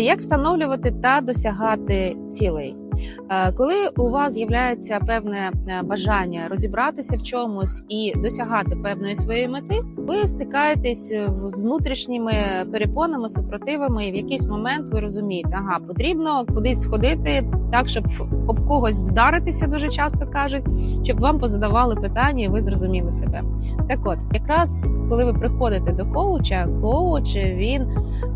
Як встановлювати та досягати цілей? Е, Коли у вас з'являється певне е, бажання розібратися в чомусь і досягати певної своєї мети, ви стикаєтесь е, з внутрішніми перепонами, супротивами, і в якийсь момент ви розумієте, ага, потрібно кудись сходити так, щоб об когось вдаритися, дуже часто кажуть, щоб вам позадавали питання, і ви зрозуміли себе. Так от, якраз коли ви приходите до коуча, коуч він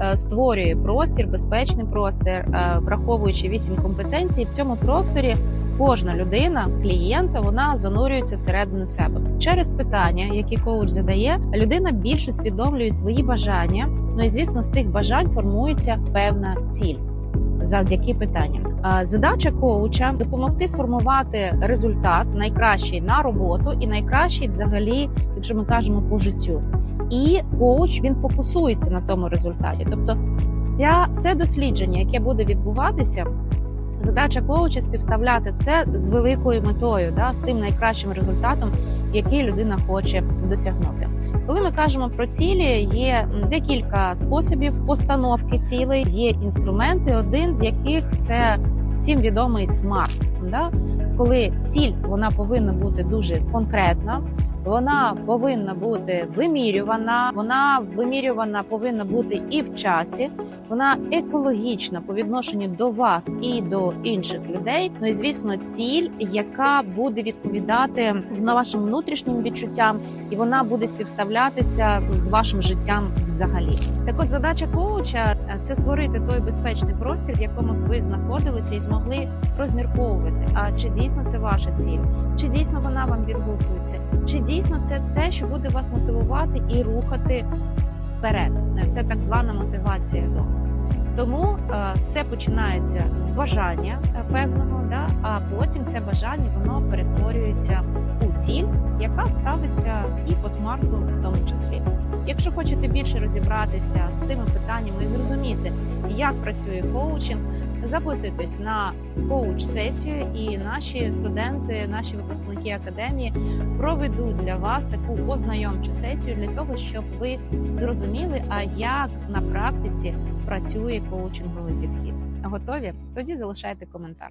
е, створює простір, безпечний простір, е, враховуючи вісім компетенцій. В цьому просторі кожна людина, клієнта, вона занурюється всередину себе через питання, які коуч задає. Людина більш усвідомлює свої бажання. Ну і звісно, з тих бажань формується певна ціль. Завдяки питанням, задача коуча допомогти сформувати результат найкращий на роботу і найкращий, взагалі, якщо ми кажемо по життю. І коуч він фокусується на тому результаті. Тобто, все дослідження, яке буде відбуватися, задача коуча співставляти це з великою метою, да, з тим найкращим результатом, який людина хоче досягнути. Коли ми кажемо про цілі, є декілька способів постановки цілей, є інструменти, один з яких це всім відомий смарт. Да? Коли ціль вона повинна бути дуже конкретна, вона повинна бути вимірювана, вона вимірювана повинна бути і в часі. Вона екологічна по відношенню до вас і до інших людей. Ну і звісно, ціль, яка буде відповідати на вашим внутрішнім відчуттям, і вона буде співставлятися з вашим життям взагалі. Так, от задача коуча це створити той безпечний простір, в якому ви знаходилися і змогли розмірковувати. А чи дійсно це ваша ціль? Чи дійсно вона вам відгукується? Чи дійсно це те, що буде вас мотивувати і рухати вперед? Це так звана мотивація. Тому е, все починається з бажання е, певного, да, а потім це бажання воно перетворюється у ціль, яка ставиться і по смарту в тому числі. Якщо хочете більше розібратися з цими питаннями і зрозуміти, як працює коучинг, записуйтесь на коуч-сесію, і наші студенти, наші випускники академії проведуть для вас таку ознайомчу сесію для того, щоб ви зрозуміли, а як на практиці працює коучинговий підхід. Готові? Тоді залишайте коментар.